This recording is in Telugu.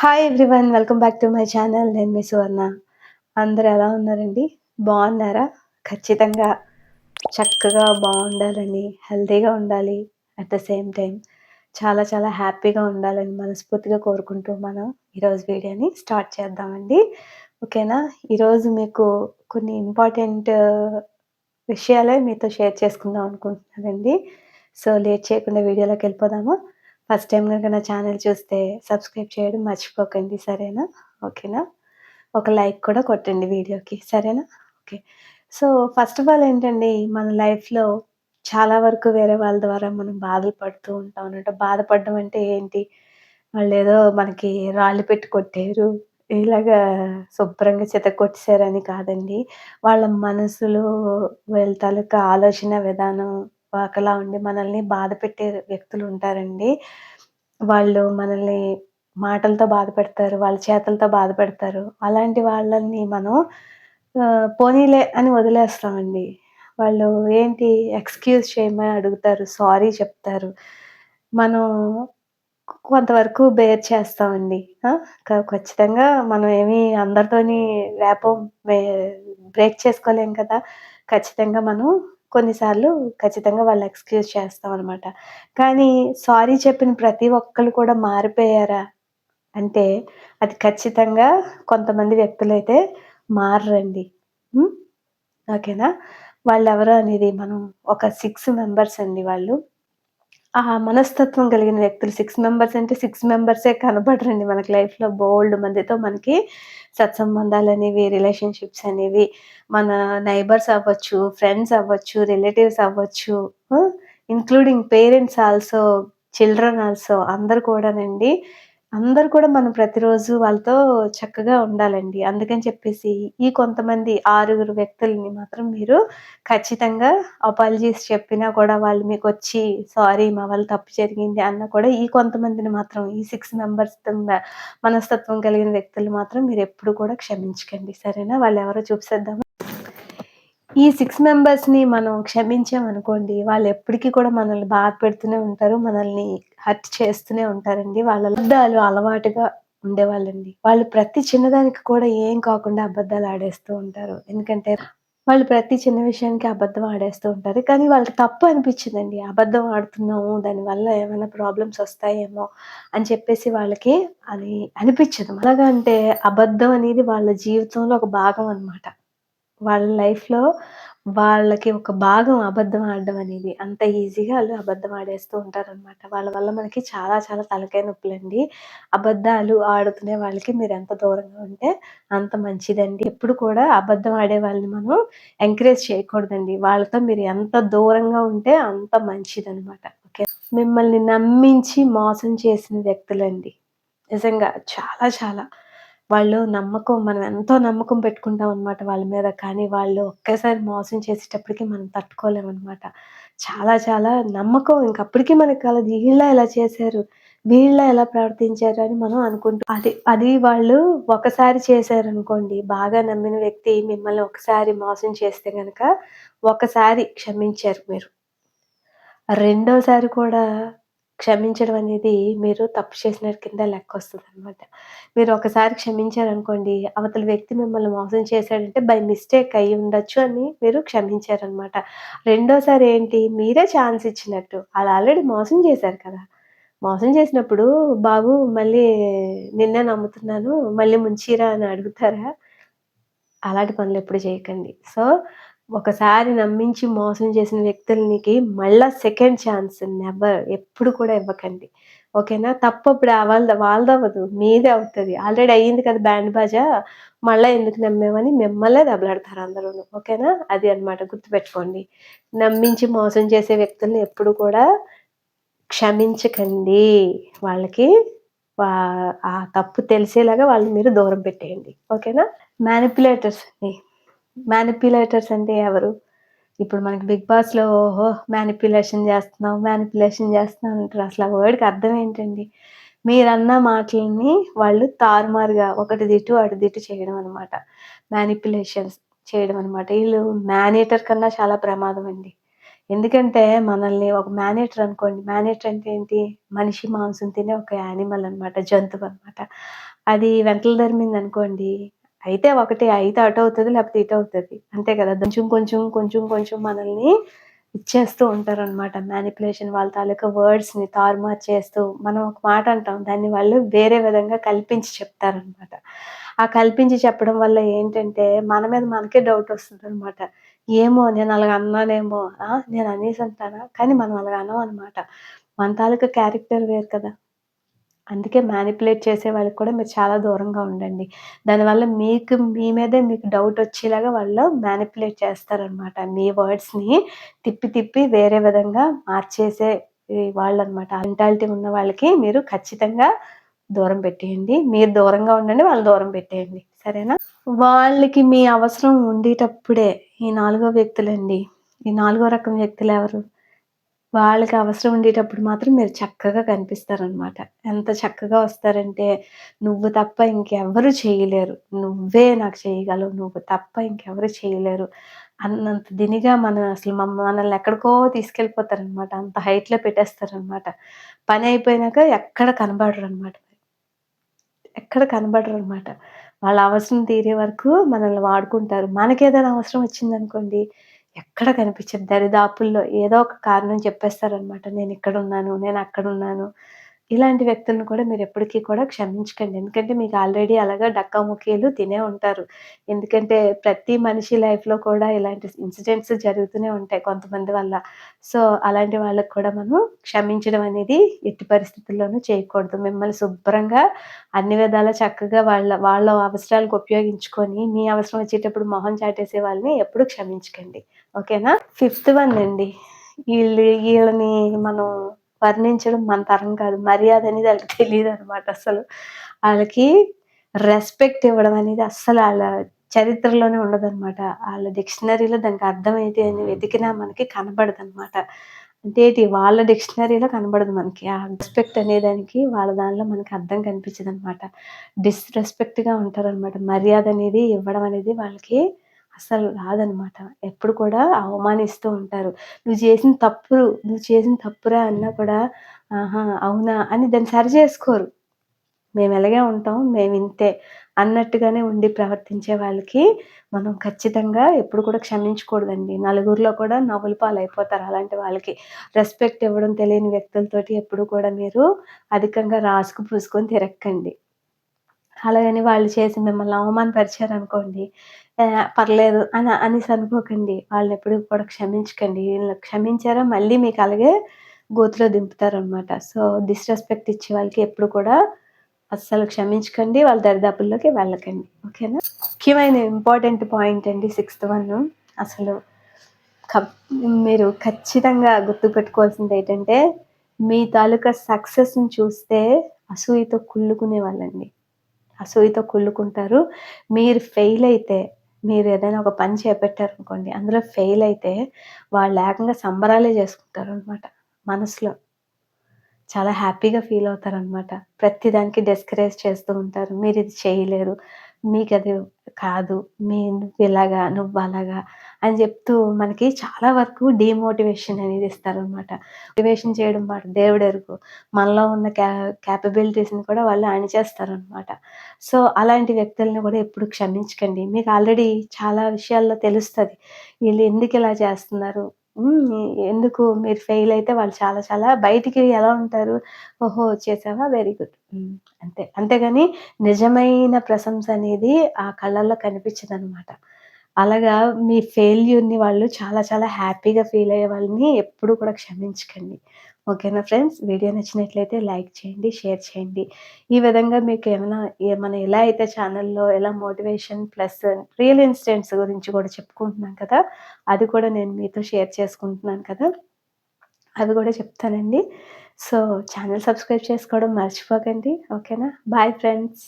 Hi everyone welcome back to my channel నేను మీ సువర్ణ. అందరు ఎలా ఉన్నారండి? బాగున్నారా? ఖచ్చితంగా చక్కగా బాగుండాలని హెల్తీగా ఉండాలి. అట్ ద సేమ్ టైం చాలా చాలా హ్యాపీగా ఉండాలని మనస్ఫూర్తిగా కోరుకుంటూ మనం ఈరోజు వీడియోని స్టార్ట్ చేద్దామండి. ఓకేనా? ఈరోజు మీకు కొన్ని ఇంపార్టెంట్ విషయాలే మీతో షేర్ చేసుకుందాం అనుకుంటున్నానండి. సో లేట్ చేయకుండా వీడియోలోకి వెళ్ళిపోదాము. ఫస్ట్ టైం కనుక నా ఛానల్ చూస్తే సబ్స్క్రైబ్ చేయడం మర్చిపోకండి సరేనా? ఓకేనా? ఒక లైక్ కూడా కొట్టండి వీడియోకి సరేనా? Okay. So first of all ఏంటండి మన లైఫ్లో చాలా వరకు వేరే వాళ్ళ ద్వారా మనం బాధలు పడుతూ ఉంటాం అనమాట బాధపడడం అంటే ఏంటి? వాళ్ళు ఏదో మనకి రాళ్ళు పెట్టి కొట్టారు ఇలాగా శుభ్రంగా చిత కొట్టేశారని కాదండి. వాళ్ళ మనసులో వీళ్ళ తాలూకా ఆలోచన విధానం ఒకలా ఉండి మనల్ని బాధ పెట్టే వ్యక్తులు ఉంటారండి. వాళ్ళు మనల్ని మాటలతో బాధ పెడతారు వాళ్ళ చేతలతో బాధ పెడతారు. అలాంటి వాళ్ళని మనం పోనీలే అని వదిలేస్తామండి. వాళ్ళు ఏంటి ఎక్స్క్యూజ్ చేయమని అడుగుతారు సారీ చెప్తారు. మనం కొంతవరకు బేర్ చేస్తామండి. ఖచ్చితంగా మనం ఏమి అందరితోని రేపో బ్రేక్ చేసుకోలేం కదా. ఖచ్చితంగా మనం కొన్నిసార్లు ఖచ్చితంగా వాళ్ళు ఎక్స్క్యూజ్ చేస్తాం అనమాట కానీ సారీ చెప్పిన ప్రతి ఒక్కరు కూడా మారిపోయారా? అంటే అది ఖచ్చితంగా కొంతమంది వ్యక్తులైతే మారరండి. ఓకేనా? వాళ్ళు ఎవరు అనేది మనం ఒక సిక్స్ మెంబర్స్ అండి వాళ్ళు. ఆ మనస్తత్వం కలిగిన వ్యక్తులు. సిక్స్ మెంబర్స్ అంటే సిక్స్ మెంబర్సే కనబడరండి మనకి లైఫ్లో బోల్డ్ మందితో మనకి సత్సంబంధాలు అనేవి రిలేషన్షిప్స్ అనేవి మన నైబర్స్ అవ్వచ్చు ఫ్రెండ్స్ అవ్వచ్చు రిలేటివ్స్ అవ్వచ్చు including parents also children also అందరు కూడానండి. అందరు కూడా మనం ప్రతిరోజు వాళ్ళతో చక్కగా ఉండాలండి. అందుకని చెప్పేసి ఈ కొంతమంది ఆరుగురు వ్యక్తుల్ని మాత్రం మీరు ఖచ్చితంగా అపాలజీస్ చెప్పినా కూడా వాళ్ళు మీకు వచ్చి సారీ మా వాళ్ళు తప్పు జరిగింది అన్న కూడా ఈ కొంతమందిని మాత్రం ఈ సిక్స్ మెంబర్స్ మనస్తత్వం కలిగిన వ్యక్తులు మాత్రం మీరు ఎప్పుడు కూడా క్షమించకండి. సరేనా? వాళ్ళు ఎవరో చూపిసేద్దామా? ఈ సిక్స్ మెంబర్స్ని మనం క్షమించామనుకోండి వాళ్ళు ఎప్పటికీ కూడా మనల్ని బాధ పెడుతూనే ఉంటారు మనల్ని హర్ట్ చేస్తూనే ఉంటారండి. వాళ్ళ అబద్ధాలు అలవాటుగా ఉండేవాళ్ళండి. వాళ్ళు ప్రతి చిన్నదానికి కూడా ఏం కాకుండా అబద్ధాలు ఆడేస్తూ ఉంటారు. ఎందుకంటే వాళ్ళు ప్రతి చిన్న విషయానికి అబద్ధం ఆడేస్తూ ఉంటారు. కానీ వాళ్ళకి తప్పు అనిపించిందండి. అబద్ధం ఆడుతున్నాము దానివల్ల ఏమైనా ప్రాబ్లమ్స్ వస్తాయేమో అని చెప్పేసి వాళ్ళకి అది అనిపించదు. అలాగంటే అబద్ధం అనేది వాళ్ళ జీవితంలో ఒక భాగం అనమాట వాళ్ళ లైఫ్‌లో వాళ్ళకి ఒక భాగం అబద్ధం ఆడడం అనేది. అంత ఈజీగా వాళ్ళు అబద్ధం ఆడేస్తూ ఉంటారనమాట. వాళ్ళ వల్ల మనకి చాలా చాలా తలకాయ నొప్పులండి. అబద్ధాలు ఆడుతునే వాళ్ళకి మీరు ఎంత దూరంగా ఉంటే అంత మంచిదండి. ఎప్పుడు కూడా అబద్ధం ఆడే వాళ్ళని మనం ఎంకరేజ్ చేయకూడదండి. వాళ్ళతో మీరు ఎంత దూరంగా ఉంటే అంత మంచిదనమాట. ఓకే. మిమ్మల్ని నమ్మించి మోసం చేసిన వ్యక్తులండి. నిజంగా చాలా చాలా. వాళ్ళు నమ్మకం మనం ఎంతో నమ్మకం పెట్టుకుంటాం అనమాట వాళ్ళ మీద. కానీ వాళ్ళు ఒక్కసారి మోసం చేసేటప్పటికి మనం తట్టుకోలేమన్నమాట. చాలా చాలా నమ్మకం. ఇంకప్పటికీ మనకి కలదు వీళ్ళ ఎలా చేశారు? వీళ్ళ ఎలా ప్రవర్తించారు అని మనం అనుకుంటాం అది అది వాళ్ళు ఒకసారి చేశారు అనుకోండి బాగా నమ్మిన వ్యక్తి మిమ్మల్ని ఒకసారి మోసం చేస్తే కనుక ఒకసారి క్షమించారు మీరు. రెండోసారి కూడా క్షమించడం అనేది మీరు తప్పు చేసినట్టు కింద లెక్క వస్తుంది అనమాట మీరు ఒకసారి క్షమించారనుకోండి, అవతల వ్యక్తి మిమ్మల్ని మోసం చేశాడంటే బై మిస్టేక్ అయ్యి ఉండొచ్చు అని మీరు క్షమించారనమాట. రెండోసారి ఏంటి మీరే ఛాన్స్ ఇచ్చినట్టు. వాళ్ళు ఆల్రెడీ మోసం చేశారు కదా! మోసం చేసినప్పుడు బాబు మళ్ళీ నిన్నే నమ్ముతున్నాను మళ్ళీ ముంచిరా అని అడుగుతారా? అలాంటి పనులు ఎప్పుడు చేయకండి. సో ఒకసారి నమ్మించి మోసం చేసిన వ్యక్తులకి మళ్ళా సెకండ్ ఛాన్స్ నెవర్ ఎప్పుడు కూడా ఇవ్వకండి. ఓకేనా? తప్పు అప్పుడు వాళ్ళ వాళ్ళది అవ్వదు మీదే అవుతుంది. ఆల్రెడీ అయ్యింది కదా బ్యాండ్ బాజా మళ్ళీ ఎందుకు నమ్మేమని మిమ్మల్నే దెబ్బలాడతారు అందరూ ఓకేనా? అది అనమాట గుర్తుపెట్టుకోండి. నమ్మించి మోసం చేసే వ్యక్తుల్ని ఎప్పుడు కూడా క్షమించకండి. వాళ్ళకి ఆ తప్పు తెలిసేలాగా వాళ్ళని మీరు దూరం పెట్టేయండి. ఓకేనా? మ్యానిపులేటర్స్ని మ్యానిపులేటర్స్ అంటే ఎవరు? ఇప్పుడు మనకి బిగ్ బాస్లో ఓహో మ్యానిపులేషన్ చేస్తున్నావు మ్యానిపులేషన్ చేస్తున్నావు అంటారు. అసలు ఆ వర్డ్కి అర్థం ఏంటండి? మీరన్న మాటలని వాళ్ళు తారుమారుగా ఒకటి దిట్టు అటు దిట్టు చేయడం అనమాట మ్యానిపులేషన్స్ చేయడం అనమాట వీళ్ళు మేనేటర్ కన్నా చాలా ప్రమాదం అండి. ఎందుకంటే మనల్ని ఒక మేనేటర్ అనుకోండి. మేనేటర్ అంటే ఏంటి? మనిషి మాంసం తినే ఒక యానిమల్ అనమాట జంతువు అనమాట అది వెంటలు ధరిమింది అనుకోండి అయితే ఒకటి అయితే అటు అవుతుంది లేకపోతే ఇటు అవుతుంది. అంతే కదా? కొంచెం కొంచెం కొంచెం కొంచెం మనల్ని ఇచ్చేస్తూ ఉంటారు అనమాట మ్యానిపులేషన్ వాళ్ళ తాలూకా వర్డ్స్ని తారుమారు చేస్తూ మనం ఒక మాట అంటాం దాన్ని వాళ్ళు వేరే విధంగా కల్పించి చెప్తారనమాట ఆ కల్పించి చెప్పడం వల్ల ఏంటంటే మన మీద మనకే డౌట్ వస్తుంది అనమాట ఏమో నేను అలాగ అన్నానేమో నేను అనేసి అంటానా? కానీ మనం అలాగ అన్నాం అనమాట మన తాలూకా క్యారెక్టర్ వేరు కదా? అందుకే మ్యానిపులేట్ చేసే వాళ్ళకి కూడా మీరు చాలా దూరంగా ఉండండి. దానివల్ల మీకు మీ మీదే మీకు డౌట్ వచ్చేలాగా వాళ్ళు మ్యానిపులేట్ చేస్తారనమాట మీ వర్డ్స్ని తిప్పి తిప్పి వేరే విధంగా మార్చేసే వాళ్ళు అనమాట మెంటాలిటీ ఉన్న వాళ్ళకి మీరు ఖచ్చితంగా దూరం పెట్టేయండి. మీరు దూరంగా ఉండండి వాళ్ళు దూరం పెట్టేయండి. సరేనా? వాళ్ళకి మీ అవసరం ఉండేటప్పుడే ఈ నాలుగో వ్యక్తులండి. ఈ నాలుగో రకం వ్యక్తులు ఎవరు? వాళ్ళకి అవసరం ఉండేటప్పుడు మాత్రం మీరు చక్కగా కనిపిస్తారనమాట. ఎంత చక్కగా వస్తారంటే నువ్వు తప్ప ఇంకెవరు చేయలేరు. నువ్వే నాకు చేయగలవు. నువ్వు తప్ప ఇంకెవరు చేయలేరు. అన్నంత దినిగా మనం అసలు మనల్ని ఎక్కడికో తీసుకెళ్ళిపోతారనమాట. అంత హైట్లో పెట్టేస్తారనమాట. పని అయిపోయినాక ఎక్కడ కనబడరు అనమాట ఎక్కడ కనబడరు అనమాట వాళ్ళ అవసరం తీరే వరకు మనల్ని వాడుకుంటారు. మనకేదైనా అవసరం వచ్చిందనుకోండి ఎక్కడ కనిపించదు. దరిదాపుల్లో ఏదో ఒక కారణం చెప్పేస్తారనమాట నేను ఇక్కడ ఉన్నాను నేను అక్కడ ఉన్నాను ఇలాంటి వ్యక్తులను కూడా మీరు ఎప్పటికీ కూడా క్షమించకండి. ఎందుకంటే మీకు ఆల్రెడీ అలాగా డక్కాముక్కీలు తినే ఉంటారు. ఎందుకంటే ప్రతి మనిషి లైఫ్లో కూడా ఇలాంటి ఇన్సిడెంట్స్ జరుగుతూనే ఉంటాయి కొంతమంది వల్ల. సో అలాంటి వాళ్ళకి కూడా మనం క్షమించడం అనేది ఎట్టి పరిస్థితుల్లోనూ చేయకూడదు. మిమ్మల్ని శుభ్రంగా అన్ని విధాలా చక్కగా వాళ్ళ వాళ్ళ అవసరాలకు ఉపయోగించుకొని మీ అవసరం వచ్చేటప్పుడు మొహం చాటేసే వాళ్ళని ఎప్పుడు క్షమించకండి. ఓకేనా? ఫిఫ్త్ వన్ అండి. వీళ్ళు వీళ్ళని మనం వర్ణించడం మన తరం కాదు. మర్యాద అనేది వాళ్ళకి తెలియదు అనమాట అసలు. వాళ్ళకి రెస్పెక్ట్ ఇవ్వడం అనేది అస్సలు వాళ్ళ చరిత్రలోనే ఉండదన్నమాట. వాళ్ళ డిక్షనరీలో దానికి అర్థం ఏంటి అని వెతికినా మనకి కనబడదు అనమాట అంటే వాళ్ళ డిక్షనరీలో కనబడదు మనకి. ఆ రెస్పెక్ట్ అనేదానికి వాళ్ళ దానిలో మనకి అర్థం కనిపించదు అనమాట డిస్రెస్పెక్ట్గా ఉంటారనమాట మర్యాద అనేది ఇవ్వడం అనేది వాళ్ళకి అసలు రాదనమాట ఎప్పుడు కూడా అవమానిస్తూ ఉంటారు. నువ్వు చేసిన తప్పు నువ్వు చేసిన తప్పురా అన్నా కూడా ఆహా అవునా అని దాన్ని సరి చేసుకోరు. మేము ఎలాగే ఉంటాం మేము ఇంతే అన్నట్టుగానే ఉండి ప్రవర్తించే వాళ్ళకి మనం ఖచ్చితంగా ఎప్పుడు కూడా క్షమించకూడదండి. నలుగురిలో కూడా నవ్వులు పాలు అయిపోతారు అలాంటి వాళ్ళకి. రెస్పెక్ట్ ఇవ్వడం తెలియని వ్యక్తులతోటి ఎప్పుడు కూడా మీరు అధికంగా రాసుకు పూసుకొని తిరక్కండి. అలాగని వాళ్ళు చేసి మిమ్మల్ని అవమానపరిచారు అనుకోండి పర్లేదు అని అనేసి అనుకోకండి. వాళ్ళని ఎప్పుడు కూడా క్షమించకండి. వీళ్ళని క్షమించారా మళ్ళీ మీకు అలాగే గోతులో దింపుతారనమాట సో డిస్రెస్పెక్ట్ ఇచ్చే వాళ్ళకి ఎప్పుడు కూడా అస్సలు క్షమించకండి. వాళ్ళ దరిదాపుల్లోకి వెళ్ళకండి. ఓకేనా? ముఖ్యమైన ఇంపార్టెంట్ పాయింట్ అండి సిక్స్త్ వన్. అసలు మీరు ఖచ్చితంగా గుర్తుపెట్టుకోవాల్సింది ఏంటంటే మీ తాలూకా సక్సెస్ని చూస్తే అసూయతో కుళ్ళుకునే వాళ్ళండి. అసూయతో కుళ్ళుకుంటారు. మీరు ఫెయిల్ అయితే మీరు ఏదైనా ఒక పని చేపెట్టారనుకోండి అందులో ఫెయిల్ అయితే వాళ్ళు ఏకంగా సంబరాలే చేసుకుంటారు అనమాట మనసులో. చాలా హ్యాపీగా ఫీల్ అవుతారనమాట. ప్రతిదానికి డిస్కరేజ్ చేస్తూ ఉంటారు. మీరు ఇది చేయలేరు. మీకు అది కాదు మీ నువ్వు ఇలాగా నువ్వు అలాగా అని చెప్తూ మనకి చాలా వరకు డిమోటివేషన్ అనేది ఇస్తారనమాట మోటివేషన్ చేయడం మాట దేవుడు ఎరుగు. మనలో ఉన్న క్యా క్యాపబిలిటీస్ని కూడా వాళ్ళు అణిచేస్తారనమాట సో అలాంటి వ్యక్తులను కూడా ఎప్పుడు క్షమించకండి. మీకు ఆల్రెడీ చాలా విషయాల్లో తెలుస్తుంది. వీళ్ళు ఎందుకు ఇలా చేస్తున్నారు? ఎందుకు? మీరు ఫెయిల్ అయితే వాళ్ళు చాలా చాలా బయటికి ఎలా ఉంటారు? ఓహో చేసావా వెరీ గుడ్. అంతే. అంతేగాని నిజమైన ప్రశంస అనేది ఆ కళ్ళల్లో కనిపించదు అనమాట అలాగా మీ ఫెయిల్యూర్ని వాళ్ళు చాలా చాలా హ్యాపీగా ఫీల్ అయ్యే వాళ్ళని ఎప్పుడు కూడా క్షమించకండి. ఓకేనా ఫ్రెండ్స్? వీడియో నచ్చినట్లయితే లైక్ చేయండి షేర్ చేయండి. ఈ విధంగా మీకు ఏమైనా మనం ఎలా అయితే ఛానల్లో ఎలా మోటివేషన్ ప్లస్ రియల్ ఇన్సిడెంట్స్ గురించి కూడా చెప్పుకుంటున్నాం కదా అది కూడా నేను మీతో షేర్ చేసుకుంటున్నాను కదా అవి కూడా చెప్తానండి. సో ఛానల్ సబ్స్క్రైబ్ చేసుకోవడం మర్చిపోకండి. ఓకేనా? Bye friends.